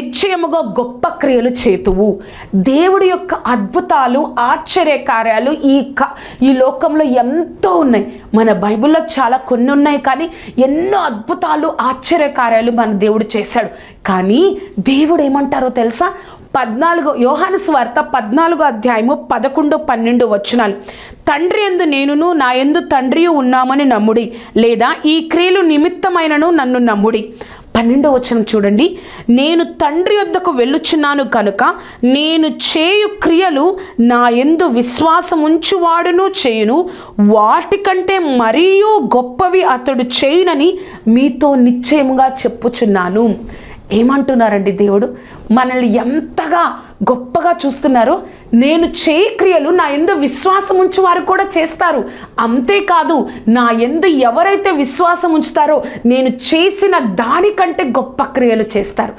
నిశ్చయముగా గొప్ప క్రియలు చేతువు. దేవుడి యొక్క అద్భుతాలు ఆశ్చర్య కార్యాలు ఈ క ఈ లోకంలో ఎంతో ఉన్నాయి. మన బైబిల్లో చాలా కొన్ని ఉన్నాయి కానీ ఎన్నో అద్భుతాలు ఆశ్చర్య కార్యాలు మన దేవుడు చేశాడు. కానీ దేవుడు ఏమంటారో తెలుసా? పద్నాలుగు యోహాను స్వార్త పద్నాలుగో అధ్యాయము పదకొండు పన్నెండు వచనాలు. తండ్రి ఎందు నేనును నా ఎందు తండ్రి ఉన్నామని నమ్ముడి లేదా ఈ క్రియలు నిమిత్తమైనను నన్ను నమ్ముడి. పన్నెండో వచనం చూడండి. నేను తండ్రి వద్దకు వెళ్ళుచున్నాను కనుక నేను చేయు క్రియలు నా ఎందు విశ్వాసం ఉంచువాడును చేయును. వాటికంటే మరియు గొప్పవి అతడు చేయునని మీతో నిశ్చయముగా చెప్పుచున్నాను. ఏమంటున్నారండి దేవుడు? మనల్ని ఎంతగా గొప్పగా చూస్తున్నారు. నేను చేయి క్రియలు నా ఎందు విశ్వాసం ఉంచు వారు కూడా చేస్తారు. అంతేకాదు నా ఎందు ఎవరైతే విశ్వాసం ఉంచుతారో నేను చేసిన దానికంటే గొప్ప క్రియలు చేస్తారు.